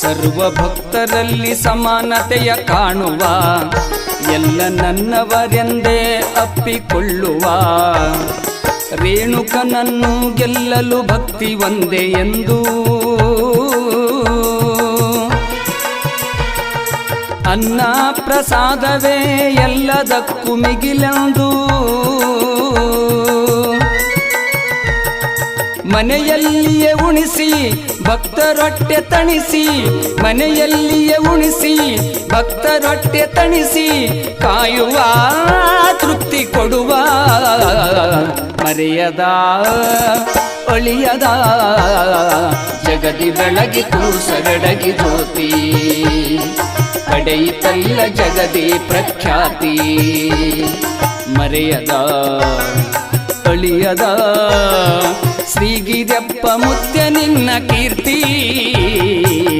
ಸರ್ವ ಭಕ್ತರಲ್ಲಿ ಸಮಾನತೆಯ ಕಾಣುವ, ಎಲ್ಲ ನನ್ನವರೆಂದೇ ಅಪ್ಪಿಕೊಳ್ಳುವ. ರೇಣುಕನನ್ನು ಗೆಲ್ಲಲು ಭಕ್ತಿ ಒಂದೇ ಎಂದು. ಅನ್ನ ಪ್ರಸಾದವೇ ಎಲ್ಲದಕ್ಕೂ ಮಿಗಿಲೆಂದು. ಮನೆಯಲ್ಲಿಯೇ ಉಣಿಸಿ, ಭಕ್ತರೊಟ್ಟೆ ತಣಿಸಿ, ಮನೆಯಲ್ಲಿಯೇ ಉಣಿಸಿ, ಭಕ್ತರೊಟ್ಟೆ ತಣಿಸಿ, ಕಾಯುವ ತೃಪ್ತಿ ಕೊಡುವ, ಮರೆಯದ, ಅಳಿಯದ, ಜಗದಿ ಬೆಳಗಿ ಸರಡಗಿ ಜ್ಯೋತಿ. ಪಡೆಯಿತಲ್ಲ ಜಗದಿ ಪ್ರಖ್ಯಾತಿ, ಮರೆಯದ ಅಳಿಯದ ಶ್ರೀಗಿರಪ್ಪ ಮುತ್ಯ ನಿನ್ನ ಕೀರ್ತಿ